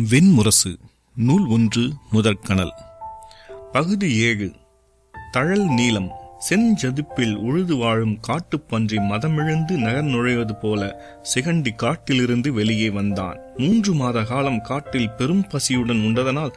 வெண்முரசு நூல் ஒன்று முதற்கணல். பகுதி ஏழு. தழல் நீளம் செஞ்சதுப்பில் உழுது வாழும் காட்டுப்பன்றி மதமிழந்து நகர் நுழைவது போல சிகண்டி காட்டிலிருந்து வெளியே வந்தான். மூன்று மாத காலம் காட்டில் பெரும் பசியுடன் உண்டதனால்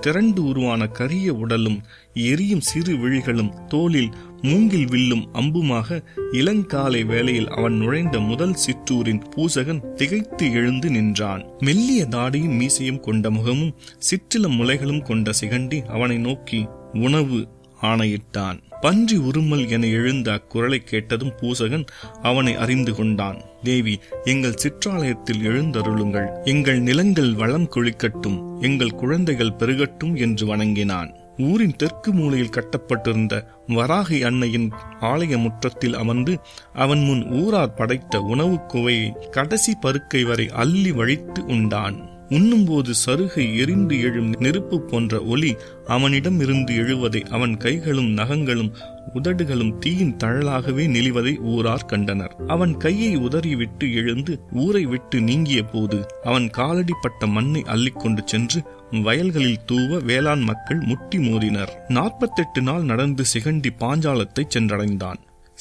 திரண்டு உருவான கரிய உடலும் எரியும் சிறு விழிகளும் தோளில் மூங்கில் வில்லும் அம்புமாக இளங்காலை வேளையில் அவன் நுழைந்த முதல் சிற்றூரின் பூசகன் திகைத்து எழுந்து நின்றான். மெல்லிய தாடியும் மீசையும் கொண்ட முகமும் சிற்றில முலைகளும் கொண்ட சிகண்டி அவனை நோக்கி உணவு ஆணையிட்டான். பன்றி உருமல் என எழுந்த அக்குரலை கேட்டதும் பூசகன் அவனை அறிந்து கொண்டான். தேவி எங்கள் சிற்றாலயத்தில் எழுந்தருளுங்கள். எங்கள் நிலங்கள் வளம் கொழிக்கட்டும். எங்கள் குழந்தைகள் பெருகட்டும் என்று வணங்கினான். ஊரின் தெற்கு மூலையில் கட்டப்பட்டிருந்த வராகி அன்னையின் ஆலய முற்றத்தில் அமர்ந்து அவன் முன் ஊரார் படைத்த உணவுக் குவையை கடைசி பருக்கை வரை அள்ளி வழித்து உண்டான். உண்ணும்போது சருகை எரிந்து எழும் நெருப்பு போன்ற ஒலி அவனிடம் இருந்து எழுவதை அவன் கைகளும் நகங்களும் உதடுகளும் தீயின் தழலாகவே நெளிவதை ஊரார் கண்டனர். அவன் கையை உதறிவிட்டு எழுந்து ஊரை விட்டு நீங்கிய போது அவன் காலடிப்பட்ட மண்ணை அள்ளிக்கொண்டு சென்று வயல்களில் தூவ வேளாண் மக்கள் முட்டி மோதினர். நாற்பத்தெட்டு நாள் நடந்து சிகண்டி பாஞ்சாலத்தை சென்றடைந்தான்.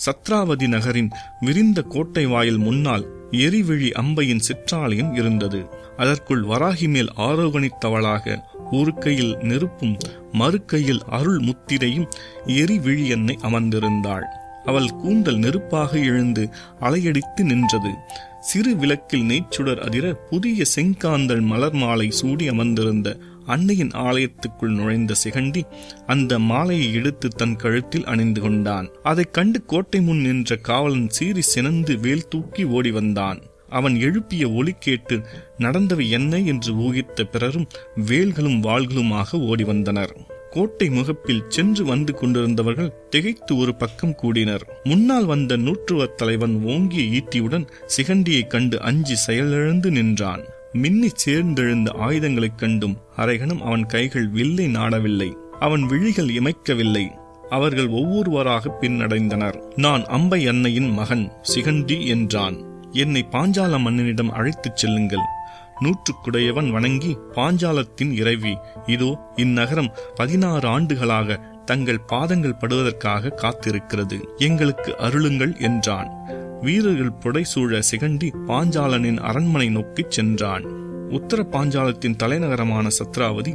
சத்ராவதி நகரின் விரிந்த கோட்டை வாயில் முன்னால் எரிவிழி அம்பையின் சிற்றாலயம் இருந்தது. அதற்குள் வராகி மேல் ஆரோகணித்தவளாக ஒரு கையில் நெருப்பும் மறுக்கையில் அருள் முத்திரையும் எரிவிழி என்னை அமர்ந்திருந்தாள். அவள் கூந்தல் நெருப்பாக எழுந்து அலையடித்து நின்றது. சிறு விளக்கில் நெய்ச்சுடர் அதிர புதிய செங்காந்தல் மலர் மாலை சூடி அமர்ந்திருந்த அன்னையின் ஆலயத்துக்குள் நுழைந்த சிகண்டி அந்த மாலையை எடுத்து தன் கழுத்தில் அணிந்து கொண்டான். அதைக் கண்டு கோட்டை முன் நின்ற காவலன் சீறி சினந்து வேல் தூக்கி ஓடி வந்தான். அவன் எழுப்பிய ஒலி கேட்டு நடந்தவை என்ன? என்று ஊகித்த பிறரும் வேல்களும் வாள்களுமாக ஓடி வந்தனர். கோட்டை முகப்பில் சென்று வந்து கொண்டிருந்தவர்கள் திகைத்து ஒரு பக்கம் கூடினர். முன்னால் வந்த நூற்றுவத் தலைவன் ஓங்கிய ஈட்டியுடன் சிகண்டியைக் கண்டு அஞ்சி செயலிழந்து நின்றான். மின்னி சேர்ந்தெழுந்த ஆயுதங்களைக் கண்டும் அரைகனும் அவன் கைகள் வில்லை நாடவில்லை. அவன் விழிகள் இமைக்கவில்லை. அவர்கள் ஒவ்வொருவராக பின்னடைந்தனர். நான் அம்பை அன்னையின் மகன் சிகண்டி என்றான். என்னை பாஞ்சால மன்னனிடம் அழைத்துச் செல்லுங்கள். நூற்றுக்குடையவன் வணங்கி பாஞ்சாலத்தின் இறைவி. இதோ இந்நகரம் பதினாறு ஆண்டுகளாக தங்கள் பாதங்கள் படுவதற்காக காத்திருக்கிறது. எங்களுக்கு அருளுங்கள் என்றான். வீரர்கள் புடைசூழ சிகண்டி பாஞ்சாலனின் அரண்மனை நோக்கிச் சென்றான். உத்தர பாஞ்சாலத்தின் தலைநகரமான சத்ராவதி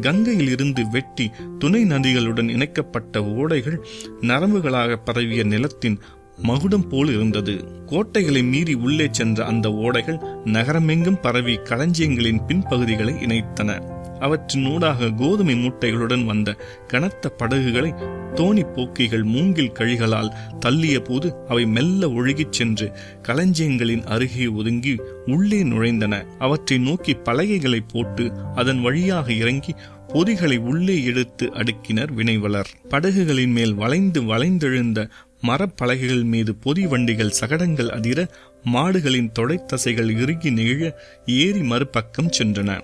கங்கையில் இருந்து வெட்டி துணை நதிகளுடன் இணைக்கப்பட்ட ஓடைகள் நரம்புகளாக பரவிய நிலத்தின் மகுடம் போல் இருந்தது. கோட்டைகளை மீறி உள்ளே சென்ற அந்த ஓடைகள் நகரமெங்கும் பரவி களஞ்சியங்களின் பின்பகுதிகளை இணைத்தன. அவற்றின் ஊடாக கோதுமை மூட்டைகளுடன் வந்த கனத்த படகுகளை தோணி போக்கிகள் மூங்கில் கழிகளால் தள்ளிய போது அவை மெல்ல ஒழுகிச் சென்று களஞ்சியங்களின் அருகே ஒதுங்கி உள்ளே நுழைந்தன. அவற்றை நோக்கி பலகைகளை போட்டு அதன் வழியாக இறங்கி பொதிகளை உள்ளே எடுத்து அடுக்கினர் வினைவலர் படகுகளின் மேல் வளைந்து வளைந்தெழுந்த மரப்பலகைகள் மீது பொதி வண்டிகள் சகடங்கள் அதிர மாடுகளின் தொடைத்தசைகள் இறுகி நெகிழ ஏரி மறுபக்கம் சென்றன.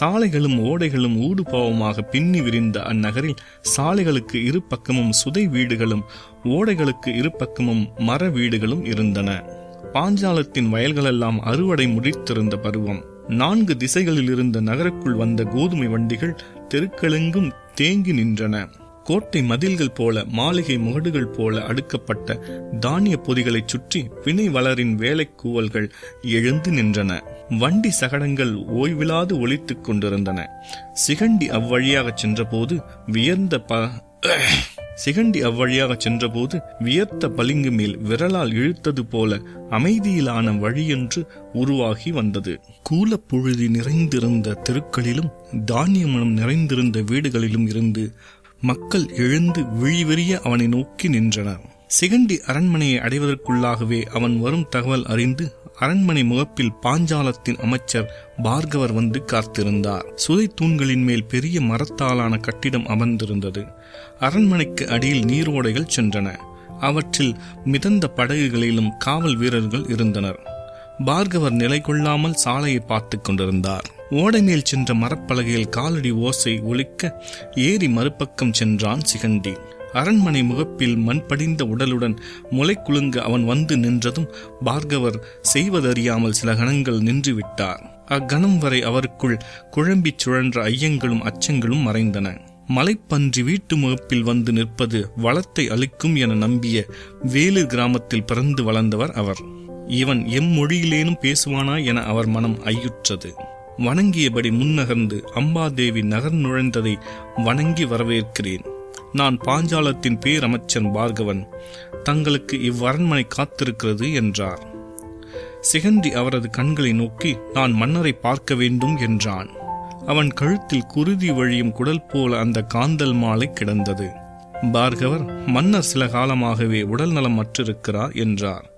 சாலைகளும் ஓடைகளும் ஊடுபாவமாக பின்னி விரிந்த அந்நகரில் சாலைகளுக்கு இரு பக்கமும் சுதை வீடுகளும் ஓடைகளுக்கு இரு பக்கமும் மர வீடுகளும் இருந்தன. பாஞ்சாலத்தின் வயல்களெல்லாம் அறுவடை முடித்திருந்த பருவம். நான்கு திசைகளில் இருந்த நகருக்குள் வந்த கோதுமை வண்டிகள் தெருக்களெங்கும் தேங்கி நின்றன. கோட்டை மதில்கள் போல மாளிகை முகடுகள் போல அடுக்கப்பட்ட தானிய பொதிகளைச் சுற்றி வினை வளரின் வேலைக்கூவல்கள் எழுந்து நின்றன. வண்டி சகடங்கள் ஓய்விலாது ஒழித்துக் கொண்டிருந்தன. சிகண்டி அவ்வழியாக சென்றபோது வியர்ந்த ப சிகண்டி அவ்வழியாக சென்றபோது வியர்த்த பளிங்கு மேல் விரலால் இழுத்தது போல அமைதியிலான வழியொன்று உருவாகி வந்தது. கூலப்புழுதி நிறைந்திருந்த தெருக்களிலும் தானியமனம் நிறைந்திருந்த வீடுகளிலும் இருந்து மக்கள் எழுந்து விழிவெறிய அவனை நோக்கி நின்றனர். சிகண்டி அரண்மனையை அடைவதற்குள்ளாகவே அவன் வரும் தகவல் அறிந்து அரண்மனை முகப்பில் பாஞ்சாலத்தின் அமைச்சர் பார்கவர் வந்து காத்திருந்தார். சுதை தூண்களின் மேல் பெரிய மரத்தாலான கட்டிடம் அமர்ந்திருந்தது. அரண்மனைக்கு அடியில் நீரோடைகள் சென்றன. அவற்றில் மிதந்த படகுகளிலும் காவல் வீரர்கள் இருந்தனர். பார்கவர் நிலை கொள்ளாமல் சாலையை பார்த்து கொண்டிருந்தார். ஓடை மேல் சென்ற மரப்பலகையில் காலடி ஓசை ஒழிக்க ஏறி மறுபக்கம் சென்றான் சிகண்டி. அரண்மனை முகப்பில் மண் படிந்த உடலுடன் முளை குலுங்க அவன் வந்து நின்றதும் பார்கவர் செய்வதறியாமல் சில கணங்கள் நின்றுவிட்டார். அக்கணம் வரை அவருக்குள் குழம்பிச் சுழன்ற ஐயங்களும் அச்சங்களும் மறைந்தன. மலைப்பன்றி வீட்டு முகப்பில் வந்து நிற்பது வளத்தை அளிக்கும் என நம்பிய வேலூர் கிராமத்தில் பிறந்து வளர்ந்தவர் அவர். இவன் எம் மொழியிலேனும் பேசுவானா என அவர் மனம் ஐயுற்றது. வணங்கியபடி முன்னகர்ந்து அம்பாதேவி நகர் நுழைந்ததை வணங்கி வரவேற்கிறேன். நான் பாஞ்சாலத்தின் பேரமைச்சன் பார்கவன் தங்களுக்கு இவ்வரண்மனை காத்திருக்கிறது என்றார். சிகண்டி அவரது கண்களை நோக்கி நான் மன்னரை பார்க்க வேண்டும் என்றான். அவன் கழுத்தில் குருதி வழியும் குடல் போல அந்த காந்தல் மாலை கிடந்தது. பார்கவர் மன்னர் சில காலமாகவே உடல் நலம் மற்றிருக்கிறார் என்றார்.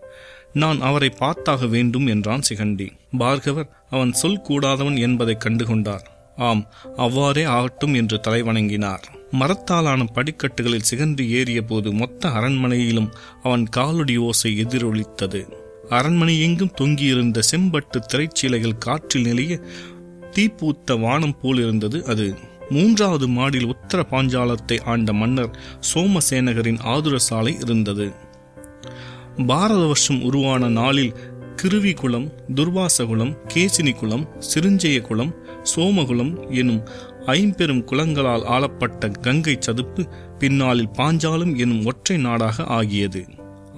நான் அவரை பார்த்தாக வேண்டும் என்றான் சிகண்டி. பார்கவர் அவன் சொல் கூடாதவன் என்பதை கண்டுகொண்டார். ஆம் அவ்வாறே ஆகட்டும் என்று தலைவணங்கினார். மரத்தாலான படிக்கட்டுகளில் சிகண்டி ஏறிய போது மொத்த அரண்மனையிலும் அவன் காலடி ஓசை எதிரொலித்தது. அரண்மனை எங்கும் தொங்கியிருந்த செம்பட்டு திரைச்சீலைகள் காற்றில் நிலைய தீப்பூத்த வானம் போல் இருந்தது அது. மூன்றாவது மாடியில் உத்தர பாஞ்சாலத்தை ஆண்ட மன்னர் சோமசேனகரின் ஆதுர சாலை இருந்தது. பாரத வருஷம் உருவான நாளில் கிருவி குளம் துர்வாசகுலம் கேசினி குளம் சிருஞ்சய குளம் சோமகுலம் எனும் ஐம்பெரும் குலங்களால் ஆளப்பட்ட கங்கை சதுப்பு பின்னாளில் பாஞ்சாலம் எனும் ஒற்றை நாடாக ஆகியது.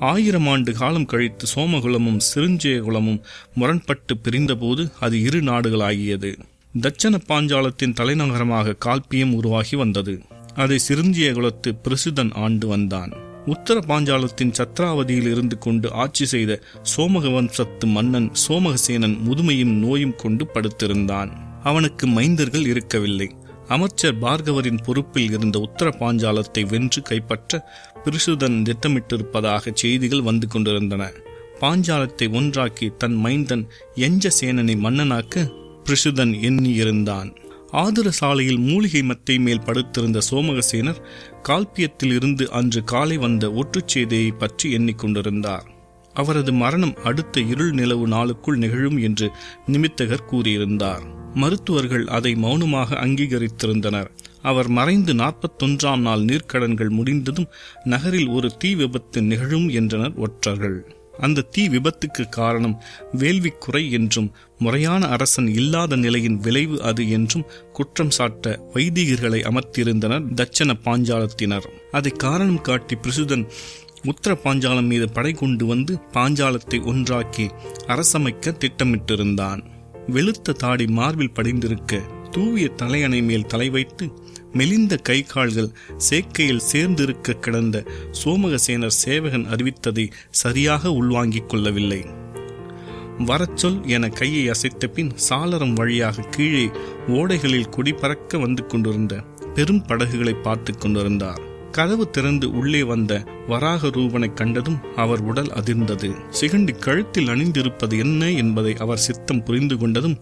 ஆயிரம் ஆண்டு காலம் கழித்து சோமகுலமும் சிருஞ்சயகுலமும் முரண்பட்டு பிரிந்தபோது அது இரு நாடுகளாகியது. தட்சண பாஞ்சாலத்தின் தலைநகரமாக கால்பியம் உருவாகி வந்தது. அதை சிருஞ்சியகுலத்து பிரசிதன் ஆண்டு வந்தான். உத்தர பாஞ்சாலத்தின் சத்ராவதியில் இருந்து கொண்டு ஆட்சி செய்த சோமக வம்சத்து மன்னன் சோமகசேனன் முதுமையும் நோயும் கொண்டு படுத்திருந்தான். அவனுக்கு மைந்தர்கள் இருக்கவில்லை. அமைச்சர் பார்கவரின் பொறுப்பில் இருந்த உத்தர பாஞ்சாலத்தை வென்று கைப்பற்ற பிரிசுதன் திட்டமிட்டிருப்பதாக செய்திகள் வந்து கொண்டிருந்தன. பாஞ்சாலத்தை ஒன்றாக்கி தன் மைந்தன் எஞ்ச சேனனை மன்னனாக்க பிரிசுதன் எண்ணியிருந்தான். ஆதுர சாலையில் மூலிகை மத்தை மேல் படுத்திருந்த சோமகசேனர் கால்பியத்தில் இருந்து அன்று காலை வந்த ஒற்றுச்சேதையை பற்றி எண்ணிக்கொண்டிருந்தார் அவரது மரணம் அடுத்த இருள் நிலவு நாளுக்குள் நிகழும் என்று நிமித்தகர் கூறியிருந்தார். மருத்துவர்கள் அதை மௌனமாக அங்கீகரித்திருந்தனர். அவர் மறைந்து நாற்பத்தொன்றாம் நாள் நீர்க்கடன்கள் முடிந்ததும் நகரில் ஒரு தீ விபத்து நிகழும் என்றனர் ஒற்றர்கள். அந்த தீ விபத்துக்கு காரணம் வேள்விக்குறை என்றும் முறையான அரசன் இல்லாத நிலையின் விளைவு அது என்றும் குற்றம் சாட்ட வைதிகர்களை அமர்த்தியிருந்தனர் தட்சண பாஞ்சாலத்தினர். அதை காரணம் காட்டி பிரசுதன் உத்தர பாஞ்சாலம் மீது படை கொண்டு வந்து பாஞ்சாலத்தை ஒன்றாக்கி அரசமைக்க திட்டமிட்டிருந்தான். வெளுத்த தாடி மார்பில் படிந்திருக்க தூவிய தலையணை மேல் தலை வைத்து மெலிந்த கை கால்கள் சேர்க்கையில் சேர்ந்திருக்க கிடந்த சோமகசேனர் சேவகன் அறிவித்ததை சரியாக உள்வாங்கிக் கொள்ளவில்லை. வரச்சொல் என கையை அசைத்த பின் சாளரம் வழியாக கீழே ஓடைகளில் குடிபறக்க வந்து கொண்டிருந்த பெரும் படகுகளை பார்த்து கொண்டிருந்தார். கதவு திறந்து உள்ளே வந்த வராக ரூபனை கண்டதும் அவர் உடல் அதிர்ந்தது. சிகண்டி கழுத்தில் அணிந்திருப்பது என்ன என்பதை அவர் சித்தம் புரிந்து கொண்டதும்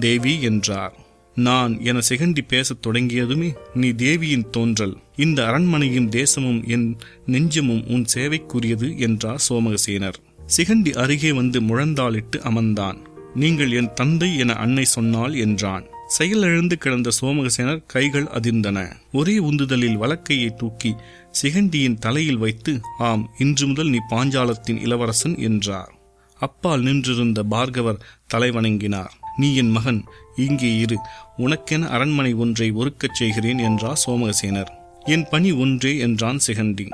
தேவி என்றார். நான் என சிகண்டி பேசத் தொடங்கியதுமே நீ தேவியின் தோன்றல். இந்த அரண்மனையும் தேசமும் என் நெஞ்சமும் உன் சேவைக்குரியது என்றார் சோமகசேனர். சிகண்டி அருகே வந்து முழந்தாளிட்டு அமர்ந்தான். நீங்கள் என் தந்தை என அன்னை சொன்னாள் என்றான். செயலிழந்து கிடந்த சோமகசேனர் கைகள் அதிர்ந்தன. ஒரே உந்துதலில் வலக்கையை தூக்கி சிகண்டியின் தலையில் வைத்து ஆம் இன்று முதல் நீ பாஞ்சாலத்தின் இளவரசன் என்றார். அப்பால் நின்றிருந்த பார்கவர் தலைவணங்கினார். நீ என் மகன் இங்கே இரு. உனக்கென அரண்மனை ஒன்றை ஒருக்கச் செய்கிறேன் என்றார் சோமகசேனர். என் பணி ஒன்றே என்றான் சிகண்டி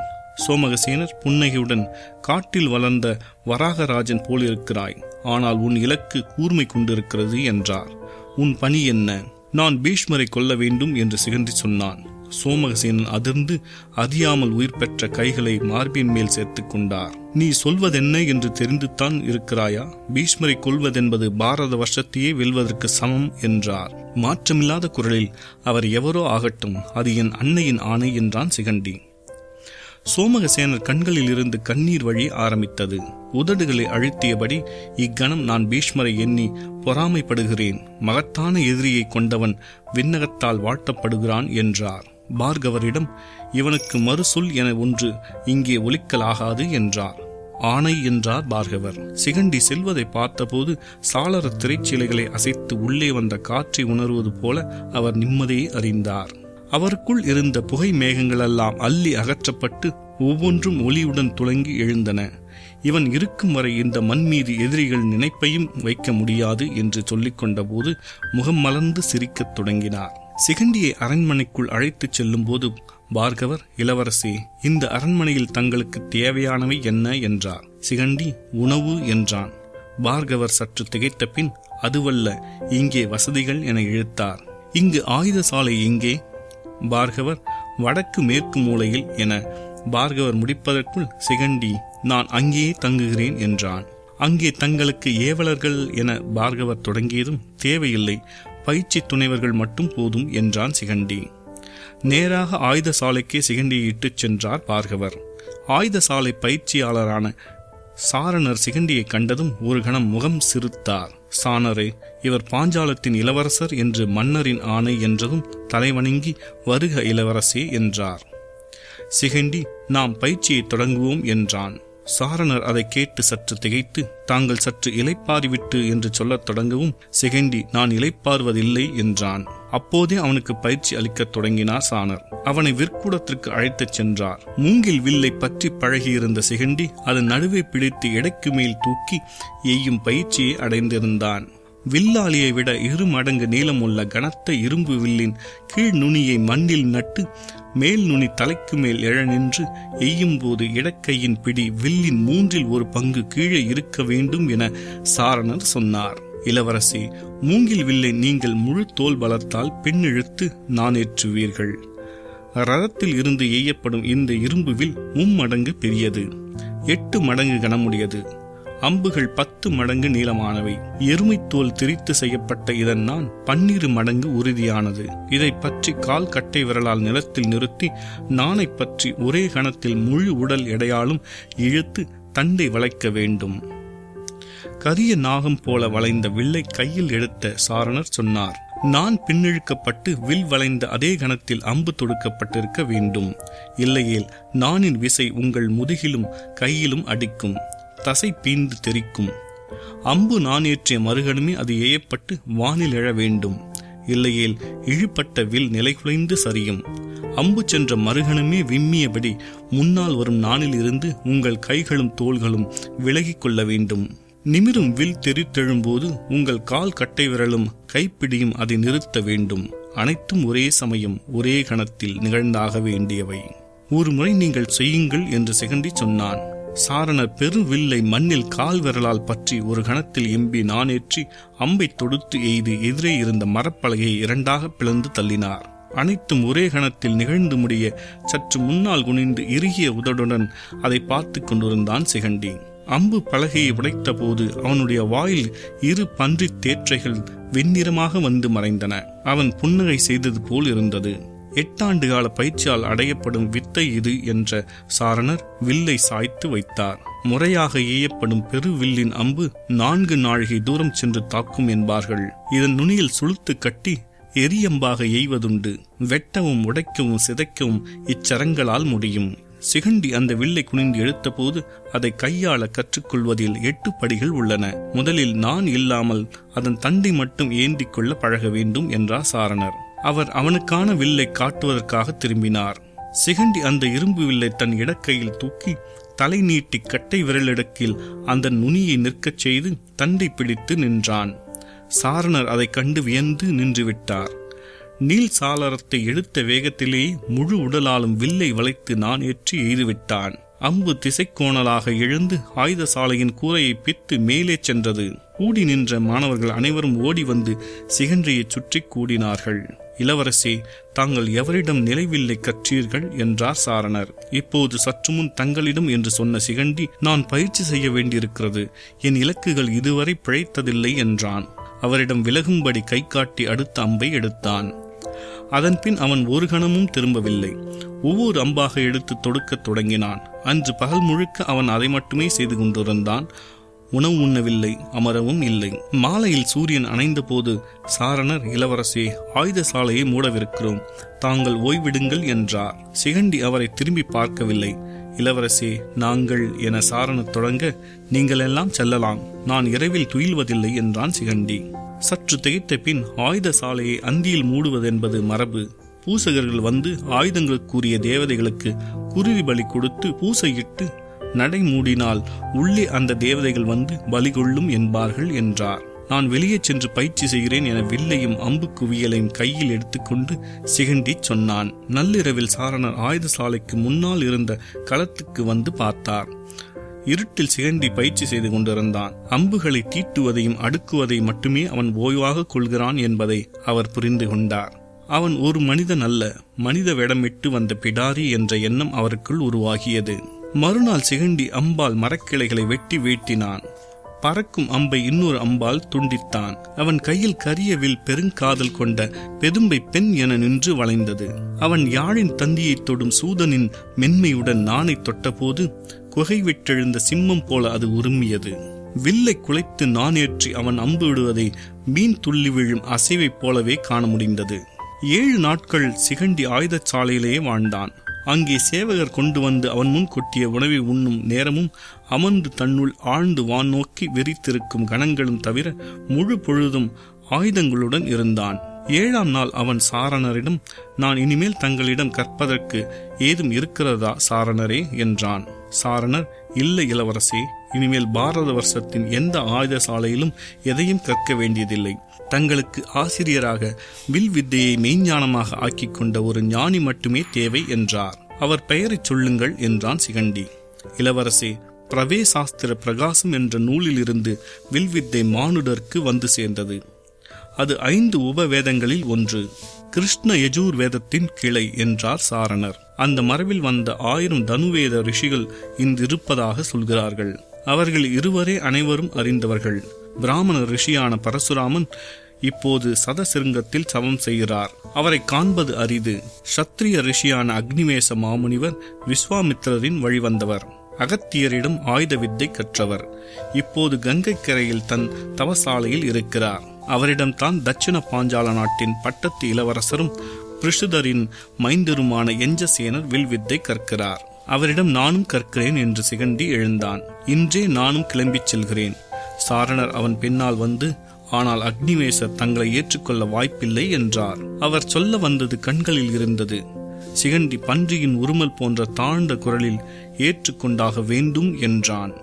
சோமகசேனர் புன்னகையுடன் காட்டில் வளர்ந்த வராகராஜன் போலிருக்கிறாய். ஆனால் உன் இலக்கு கூர்மை கொண்டிருக்கிறது என்றார். உன் பணி என்ன? நான் பீஷ்மரை கொல்ல வேண்டும் என்று சிகண்டி சொன்னான். சோமகசேனன் அதிர்ந்து அறியாமல் உயிர் பெற்ற கைகளை மார்பின் மேல் சேர்த்துக் கொண்டார். நீ சொல்வதென்ன என்று தெரிந்துத்தான் இருக்கிறாயா? பீஷ்மரை கொள்வதென்பது பாரத வருஷத்தையே வெல்வதற்கு சமம் என்றார். மாற்றமில்லாத குரலில் அவர் எவரோ ஆகட்டும் அது என் அன்னையின் ஆணை என்றான் சிகண்டி. சோமகசேனர் கண்களில் இருந்து கண்ணீர் வழி ஆரம்பித்தது. உதடுகளை அழுத்தியபடி இக்கணம் நான் பீஷ்மரை எண்ணி பொறாமைப்படுகிறேன். மகத்தான எதிரியை கொண்டவன் விண்ணகத்தால் வாழ்த்தப்படுகிறான் என்றார். பார்கவரிடம் இவனுக்கு மறுசொல் என ஒன்று இங்கே ஒலிக்கலாகாது என்றார். ஆணை என்றார் பார்கவர். சிகண்டி செல்வதை பார்த்தபோது சாளர திரைச்சீலைகளை அசைத்து உள்ளே வந்த காற்றை உணர்வது போல அவர் நிம்மதியை அறிந்தார். அவருக்குள் இருந்த புகை மேகங்களெல்லாம் அள்ளி அகற்றப்பட்டு ஒவ்வொன்றும் ஒளியுடன் துளங்கி எழுந்தன. இவன் இருக்கும் வரை இந்த மண் மீது எதிரிகள் நினைப்பையும் வைக்க முடியாது என்று சொல்லிக்கொண்டபோது முகம் மலர்ந்து சிரிக்கத் தொடங்கினார். சிகண்டியை அரண்மனைக்குள் அழைத்துச் செல்லும்போது பார்கவர் இளவரசி இந்த அரண்மனையில் தங்களுக்கு தேவையானவை என்ன என்றார். சிகண்டி உணவு என்றான். பார்கவர் சற்று திகைத்த பின் அதுவல்ல இங்கே வசதிகள் என இழுத்தார். இங்கு ஆயுத சாலை எங்கே? பார்கவர் வடக்கு மேற்கு மூலையில் என. பார்கவர் முடிப்பதற்குள் சிகண்டி நான் அங்கேயே தங்குகிறேன் என்றான். அங்கே தங்களுக்கு ஏவலர்கள் என பார்கவர் தொடங்கியதும் தேவையில்லை. பயிற்சி துணைவர்கள் மட்டும் போதும் என்றான் சிகண்டி. நேராக ஆயுத சாலைக்கே சிகண்டியை இட்டுச் சென்றார் பார்கவர். ஆயுத சாலை பயிற்சியாளரான சாரணர் சிகண்டியை கண்டதும் ஒரு கணம் முகம் சிறுத்தார். சாணரே இவர் பாஞ்சாலத்தின் இளவரசர் என்று மன்னரின் ஆணை என்றதும் தலைவணங்கி வருக இளவரசே என்றார். சிகண்டி நாம் பயிற்சியை தொடங்குவோம் என்றான். சாரணர் அதை கேட்டு சற்று திகைத்து தாங்கள் சற்று இலைப்பாரிவிட்டு என்று சொல்லத் தொடங்கவும் சிகண்டி நான் இலைப்பாறுவதில்லை என்றான். அப்போதே அவனுக்கு பயிற்சி அளிக்கத் தொடங்கினார் சாணர். அவனை விற்கூடத்திற்கு அழைத்துச் சென்றார். மூங்கில் வில்லை பற்றி பழகியிருந்த சிகண்டி அதன் நடுவே பிடித்து எடைக்கு மேல் தூக்கி எய்யும் பயிற்சியை அடைந்திருந்தான். வில்லாளியை விட இரு மடங்கு நீளமுள்ள கனத்த இரும்பு வில்லின் கீழ் நுனியை மண்ணில் நட்டு மேல் நுனி தலைக்கு மேல் எழ நின்று எய்யும் போது இடக்கையின் பிடி வில்லின் மூன்றில் ஒரு பங்கு கீழே இருக்க வேண்டும் என சாரணர் சொன்னார். இளவரசி மூங்கில் வில்லை நீங்கள் முழு தோல் பலத்தால் பின்னிழுத்து நானேற்றுவீர்கள் ரதத்தில் இருந்து எய்யப்படும் இந்த இரும்பு வில் மும்மடங்கு பெரியது. எட்டு மடங்கு கனமுடையது. அம்புகள் பத்து மடங்கு நீளமானவை. எருமைத்தோல் திரித்து செய்யப்பட்ட இதன் நான் பன்னிரு மடங்கு உறுதியானது. இதை பற்றி கால் கட்டை விரலால் நிலத்தில் நிறுத்தி நானை பற்றி ஒரே கணத்தில் முழு உடல் எடையாலும் இழுத்து தண்டை வளைக்க வேண்டும். கரிய நாகம் போல வளைந்த வில்லை கையில் எடுத்த சாரணர் சொன்னார் நான் பின்னிழுக்கப்பட்டு வில் வளைந்த அதே கணத்தில் அம்பு தொடுக்கப்பட்டிருக்க வேண்டும். இல்லையேல் நானின் விசை உங்கள் முதுகிலும் கையிலும் அடிக்கும். தசை பீந்து தெரிக்கும். அம்பு நான் ஏற்றிய மறுகணமே அது ஏயப்பட்டு வானில் எழ வேண்டும். இல்லையேல் இழுபட்ட வில் நிலைகுலைந்து சரியும். அம்பு சென்ற மறுகணமே விம்மியபடி முன்னால் வரும் நானில் இருந்து உங்கள் கைகளும் தோள்களும் விலகிக் கொள்ள வேண்டும். நிமிரும் வில் தெரித்தெழும்போது உங்கள் கால் கட்டை விரலும் கைப்பிடியும் அதை நிறுத்த வேண்டும். அனைத்தும் ஒரே சமயம் ஒரே கணத்தில் நிகழ்ந்தாக வேண்டியவை. ஒரு முறை நீங்கள் செய்யுங்கள் என்று சிகண்டி சொன்னான். சாரணர் பெருவில்லை மண்ணில் கால் விரலால் பற்றி ஒரு கணத்தில் எம்பி நானேற்றி அம்பை தொடுத்து எய்து எதிரே இருந்த மரப்பலகையை இரண்டாக பிளந்து தள்ளினார். அனைத்தும் ஒரே கணத்தில் நிகழ்ந்து முடிய சற்று முன்னால் குனிந்து இறுகிய உதடுடன் அதை பார்த்து கொண்டிருந்தான் சிகண்டி. அம்பு பலகையை உடைத்த போது அவனுடைய வாயில் இரு பன்றி தேற்றைகள் வெண்ணிறமாக வந்து மறைந்தன. அவன் புன்னகை செய்தது போல் இருந்தது. எட்டாண்டு கால பயிற்சியால் அடையப்படும் வித்தை இது என்ற சாரணர் வில்லை சாய்த்து வைத்தார். முறையாக ஏயப்படும் பெருவில்லின் அம்பு நான்கு நாழிகை தூரம் சென்று தாக்கும் என்பார்கள். இதன் நுனியில் சுளுத்து கட்டி எரியம்பாக எய்வதுண்டு. வெட்டவும் உடைக்கவும் சிதைக்கவும் இச்சரங்களால் முடியும். சிகண்டி அந்த வில்லை குனிந்து எடுத்தபோது அதை கையாள கற்றுக்கொள்வதில் எட்டு படிகள் உள்ளன. முதலில் நான் இல்லாமல் அதன் தண்டை மட்டும் ஏந்திக் கொள்ள பழக வேண்டும் என்றார் சாரணர். அவர் அவனுக்கான வில்லை காட்டுவதற்காக திரும்பினார். சிகண்டி அந்த இரும்பு வில்லை தன் இடக்கையில் தூக்கி தலை நீட்டி கட்டை விரலிடக்கில் அந்த நுனியை நிற்கச் செய்து தண்டை பிடித்து நின்றான். சாரணர் அதைக் கண்டு வியந்து நின்றுவிட்டார். நீல் சாளரத்தை எடுத்த வேகத்திலேயே முழு உடலாலும் வில்லை வளைத்து நான் ஏற்றி எய்துவிட்டான் அம்பு திசைக்கோணலாக எழுந்து ஆயுதசாலையின் கூரையை பித்து மேலே சென்றது. கூடி நின்ற மாணவர்கள் அனைவரும் ஓடி வந்து சிகன்றியை சுற்றி கூடினார்கள். இளவரசே தாங்கள் எவரிடம் நிலைவில்லை கற்றீர்கள்? என்றார் சாரணர். இப்போது சற்றுமுன் தங்களிடம் என்று சொன்ன சிகண்டி நான் பயிற்சி செய்ய வேண்டியிருக்கிறது. என் இலக்குகள் இதுவரை பிழைத்ததில்லை என்றான். அவரிடம் விலகும்படி கை காட்டி அடுத்த அம்பை எடுத்தான். அதன்பின் அவன் ஒரு கணமும் திரும்பவில்லை. ஒவ்வொரு அம்பாக எடுத்து தொடுக்கத் தொடங்கினான். அன்று பகல் முழுக்க அவன் அதை மட்டுமே செய்து கொண்டிருந்தான். உணவு உண்ணவில்லை அமரவும் இல்லை. மாலையில் சூரியன் அணைந்த போது சாரணர் இளவரசே ஆயுத சாலையை மூடவிருக்கிறோம். தாங்கள் ஓய்விடுங்கள் என்றார். சிகண்டி அவரை திரும்பி பார்க்கவில்லை. இளவரசே நாங்கள் என சாரணர் தொடங்க நீங்கள் எல்லாம் செல்லலாம். நான் இரவில் துயில்வதில்லை என்றான் சிகண்டி. சற்று திகைத்த பின் ஆயுத சாலையை அந்தியில் மூடுவதென்பது மரபு. பூசகர்கள் வந்து ஆயுதங்களுக்குரிய தேவதைகளுக்கு குருவி பலி கொடுத்து பூசையிட்டு நடை மூடினால் உள்ளே அந்த தேவதைகள் வந்து பலி கொள்ளும் என்பார்கள் என்றார். நான் வெளியே சென்று பயிற்சி செய்கிறேன் என வில்லையும் அம்பு குவியலையும் கையில் எடுத்துக்கொண்டு சிகண்டி சொன்னான். நள்ளிரவில் சாரணர் ஆயுத சாலைக்கு முன்னால் இருந்த களத்துக்கு வந்து பார்த்தார். இருட்டில் சிகண்டி பயிற்சி செய்து கொண்டிருந்தான். அம்புகளை தீட்டுவதையும் அடுக்குவதையும் மட்டுமே அவன் ஓய்வாக கொள்கிறான் என்பதை அவர் புரிந்து கொண்டார். அவன் ஒரு மனிதன் அல்ல மனித வேடமிட்டு வந்த பிடாரி என்ற எண்ணம் அவருக்குள் உருவாகியது. மறுநாள் சிகண்டி அம்பால் மரக்கிளைகளை வெட்டி வீட்டினான். பறக்கும் அம்பை இன்னொரு அம்பால் துண்டித்தான். அவன் கையில் கரிய வில் பெருங்காதல் கொண்ட பெதும்பை பெண் என நின்று வளைந்தது. அவன் யாழின் தந்தியை தொடும் சூதனின் மென்மையுடன் நானை தொட்டபோது குகை விட்டெழுந்த சிம்மம் போல அது உருமியது. வில்லை குலைத்து நான் ஏற்றி அவன் அம்பு விடுவதை மீன் துள்ளி விழும் அசைவைப் போலவே காண முடிந்தது. ஏழு நாட்கள் சிகண்டி ஆயுதச்சாலையிலேயே வாழ்ந்தான். அங்கே சேவகர் கொண்டு வந்து அவன் முன் கொட்டிய உணவை உண்ணும் நேரமும் அமர்ந்து தன்னுள் ஆழ்ந்து வான் நோக்கி வெறித்திருக்கும் கணங்களும் தவிர முழு பொழுதும் ஆயுதங்களுடன் இருந்தான். ஏழாம் நாள் அவன் சாரணரிடம் நான் இனிமேல் தங்களிடம் கற்பதற்கு ஏதும் இருக்கிறதா சாரணரே? என்றான். சாரணர் இல்லை இளவரசே. இனிமேல் பாரத வருஷத்தின் எந்த ஆயுத சாலையிலும் எதையும் கற்க வேண்டியதில்லை. தங்களுக்கு ஆசிரியராக வில் வித்தையை மெய்ஞானமாக ஆக்கிக் கொண்ட ஒரு ஞானி மட்டுமே தேவை என்றார். அவர் பெயரைச் சொல்லுங்கள் என்றான் சிகண்டி. இளவரசே பிரவே சாஸ்திர பிரகாசம் என்ற நூலிலிருந்து வில்வித்தை மானுடருக்கு வந்து சேர்ந்தது. அது ஐந்து உபவேதங்களில் ஒன்று கிருஷ்ண யஜூர் வேதத்தின் கிளை என்றார் சாரணர். அந்த மரபில் வந்த ஆயிரம் தனுவேத ரிஷிகள் இன்றிருப்பதாக சொல்கிறார்கள். அவர்கள் இருவரே அனைவரும் அறிந்தவர்கள். பிராமண ரிஷியான பரசுராமன் இப்போது சதசிருங்கத்தில் சமம் செய்கிறார். அவரை காண்பது அரிது. சத்திரிய ரிஷியான அக்னிவேச மாமுனிவர் விஸ்வாமித்திரரின் வழிவந்தவர். அகத்தியரிடம் ஆயுத வித்தை கற்றவர். இப்போது கங்கை கரையில் தன் தவசாலையில் இருக்கிறார். அவரிடம்தான் தட்சிண பாஞ்சால நாட்டின் பட்டத்து இளவரசரும் பிருஷுதரின் மைந்தருமான எஞ்சசேனர் வில்வித்தை கற்கிறார். அவரிடம் நானும் கற்கிறேன் என்று சிகண்டி எழுந்தான். இன்றே நானும் கிளம்பிச் செல்கிறேன். சாரணர் அவன் பின்னால் வந்து ஆனால் அக்னிவேசர் தங்களை ஏற்றுக்கொள்ள வாய்ப்பில்லை என்றார். அவர் சொல்ல வந்தது கண்களில் இருந்தது. சிகண்டி பன்றியின் உருமல் போன்ற தாழ்ந்த குரலில் ஏற்றுக்கொண்டாக வேண்டும் என்றான்.